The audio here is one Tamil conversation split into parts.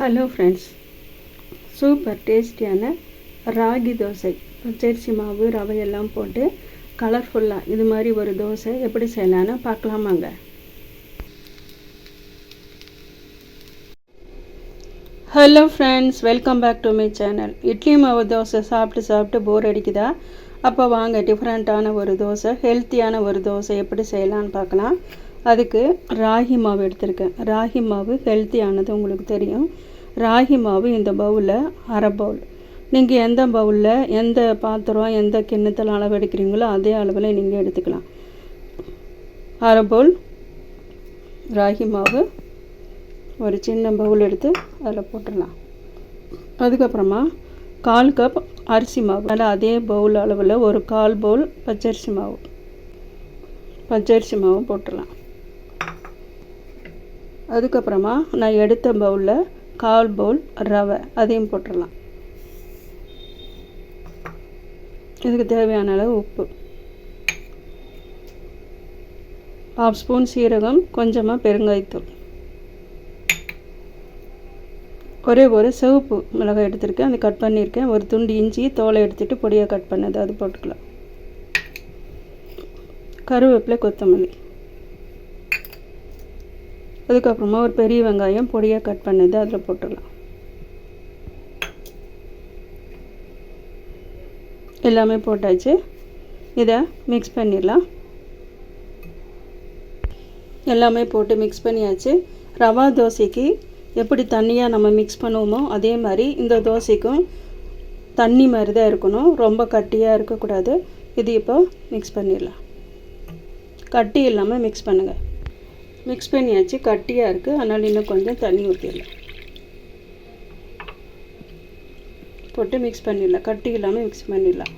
ஹலோ ஃப்ரெண்ட்ஸ் சூப்பர் டேஸ்டியான ராகி தோசை. பச்சரிசி மாவு ரவையெல்லாம் போட்டு கலர்ஃபுல்லாக இது மாதிரி ஒரு தோசை எப்படி செய்யலான்னு பார்க்கலாமாங்க hello friends welcome back to my channel idli மாவு தோசை சாப்பிட்டு சாப்பிட்டு போர் அடிக்குதா? அப்போ வாங்க டிஃப்ரெண்ட்டான ஒரு தோசை ஹெல்த்தியான ஒரு தோசை எப்படி செய்யலான்னு பார்க்கலாம். அதுக்கு ராகி மாவு எடுத்திருக்கேன். ராகி மாவு ஹெல்த்தியானது உங்களுக்கு தெரியும். ராகி மாவு இந்த பவுலில் அரை பவுல். நீங்கள் எந்த பவுலில் எந்த பாத்திரம் எந்த கிண்ணத்தில் அளவு எடுக்கிறீங்களோ அதே அளவில் நீங்கள் எடுத்துக்கலாம். அரை பவுல் ராகி மாவு. ஒரு சின்ன பவுல் எடுத்து அதில் போட்டுடலாம். அதுக்கப்புறமா கால் கப் அரிசி மாவு. அதில் அதே பவுல் அளவில் ஒரு கால் பவுல் பச்சரிசி மாவு. பச்சரிசி மாவு போட்டுடலாம். அதுக்கப்புறமா நான் எடுத்த பவுலில் கால் பவுல் ரவை அதையும் போட்டுடலாம். இதுக்கு தேவையான அளவு உப்பு. ஹாஃப் ஸ்பூன் சீரகம் கொஞ்சமாக பெருங்காயத்தூள். ஒரே ஒரு சிவப்பு மிளகாய் எடுத்திருக்கேன். அதை கட் பண்ணியிருக்கேன். ஒரு துண்டு இஞ்சி தோலை எடுத்துகிட்டு பொடியாக கட் பண்ணது அது போட்டுக்கலாம். கருவேப்பிலை கொத்தமல்லி. அதுக்கப்புறமா ஒரு பெரிய வெங்காயம் பொடியாக கட் பண்ணது அதில் போட்டுடலாம். எல்லாமே போட்டாச்சு. இதை மிக்ஸ் பண்ணிடலாம். எல்லாமே போட்டு மிக்ஸ் பண்ணியாச்சு. ரவா தோசைக்கு எப்படி தண்ணியாக நம்ம மிக்ஸ் பண்ணுவோமோ அதே மாதிரி இந்த தோசைக்கும் தண்ணி மாதிரி தான் இருக்கணும். ரொம்ப கட்டியாக இருக்கக்கூடாது. இது இப்போ மிக்ஸ் பண்ணிடலாம். கட்டி இல்லாமல் மிக்ஸ் பண்ணுங்கள் மிக்ஸ் பண்ணியாச்சு கட்டியாக இருக்குது அதனால் இன்னும் கொஞ்சம் தண்ணி ஊற்றிடலாம் போட்டு மிக்ஸ் பண்ணிடலாம். கட்டி இல்லாமல் மிக்ஸ் பண்ணிடலாம்.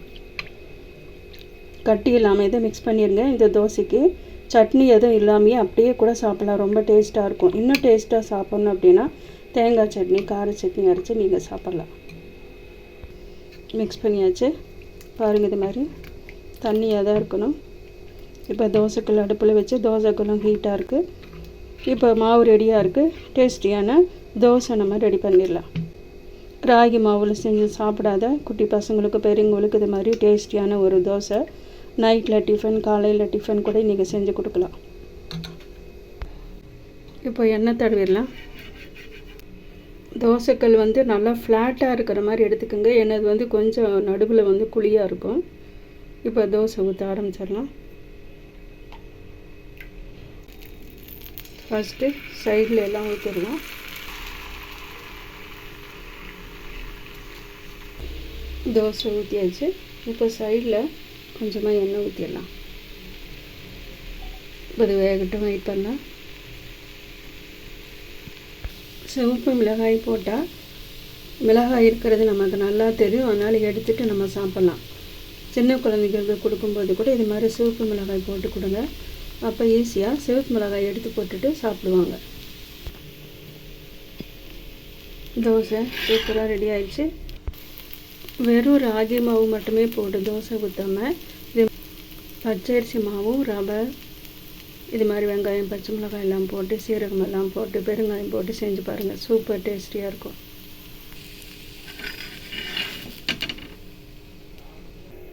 கட்டி இல்லாமல் இதை மிக்ஸ் பண்ணிடுங்க இந்த தோசைக்கு சட்னி எதுவும் இல்லாமையே அப்படியே கூட சாப்பிட்லாம். ரொம்ப டேஸ்ட்டாக இருக்கும். இன்னும் டேஸ்ட்டாக சாப்பிட்ணும் அப்படின்னா தேங்காய் சட்னி கார சட்னி அரைச்சி நீங்கள் சாப்பிட்லாம். மிக்ஸ் பண்ணியாச்சு. பாருங்கள் இது மாதிரி தண்ணியாக தான் இருக்கணும். இப்போ தோசைக்கல் அடுப்பில் வச்சு தோசைக்கல்லும் ஹீட்டாக இருக்குது இப்போ மாவு ரெடியாக இருக்குது டேஸ்டியான தோசை நம்ம ரெடி பண்ணிடலாம். ராகி மாவில் செஞ்சு சாப்பிடாத குட்டி பசங்களுக்கு பெரியவங்களுக்கு இது மாதிரி டேஸ்டியான ஒரு தோசை. நைட்டில் டிஃபன் காலையில் டிஃபன் கூட நீங்கள் செஞ்சு கொடுக்கலாம். இப்போ எண்ணெய் தடவிடலாம். தோசைக்கல் வந்து நல்லா ஃப்ளாட்டாக இருக்கிற மாதிரி எடுத்துக்கோங்க. என்னது வந்து கொஞ்சம் நடுவில் வந்து குழியாக இருக்கும். இப்போ தோசை ஊற்ற ஆரம்பிச்சிடலாம். ஃபஸ்ட்டு சைடில் எல்லாம் ஊற்றிடலாம் தோசை ஊற்றியாச்சு இப்போ சைடில் கொஞ்சமாக எண்ணெய் ஊற்றிடலாம் அது வேகட்டும் வெயிட் பண்ணலாம். சிவப்பு மிளகாய் போட்டால் மிளகாய் இருக்கிறது நமக்கு நல்லா தெரியும். அதனால் எடுத்துகிட்டு நம்ம சாப்பிட்லாம். சின்ன குழந்தைங்களுக்கு கொடுக்கும்போது கூட இது மாதிரி சிவப்பு மிளகாய் போட்டு கொடுங்க. அப்போ ஈஸியாக சிவப்பு மிளகாய் எடுத்து போட்டுட்டு சாப்பிடுவாங்க. தோசை சூப்பராக ரெடி ஆயிடுச்சு. வெறும் ராகி மாவு மட்டுமே போட்டு தோசை ஊற்றாமல் இது பச்சரிசி மாவும் ரவை இது மாதிரி வெங்காயம் பச்சை மிளகாய் எல்லாம் போட்டு சீரகம் எல்லாம் போட்டு பெருங்காயம் போட்டு செஞ்சு பாருங்கள் சூப்பர் டேஸ்டியாக இருக்கும்.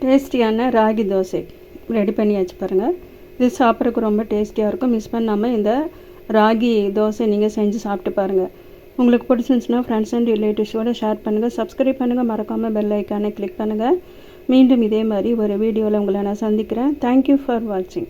டேஸ்டியான ராகி தோசை. ரெடி பண்ணியாச்சு பாருங்கள் இது சாப்பிட்றதுக்கு ரொம்ப டேஸ்டியாக இருக்கும். மிஸ் பண்ணாமல் இந்த ராகி தோசை நீங்கள் செஞ்சு சாப்பிட்டு பாருங்கள் உங்களுக்கு பிடிச்சிருந்துச்சுன்னா ஃப்ரெண்ட்ஸ் அண்ட் ரிலேட்டிவ்ஸோடு ஷேர் பண்ணுங்கள் சப்ஸ்கிரைப் பண்ணுங்கள் மறக்காமல் பெல் ஐக்கானை கிளிக் பண்ணுங்கள் மீண்டும் இதே மாதிரி ஒரு வீடியோவில் உங்களை நான் சந்திக்கிறேன். தேங்க்யூ ஃபார் வாட்சிங்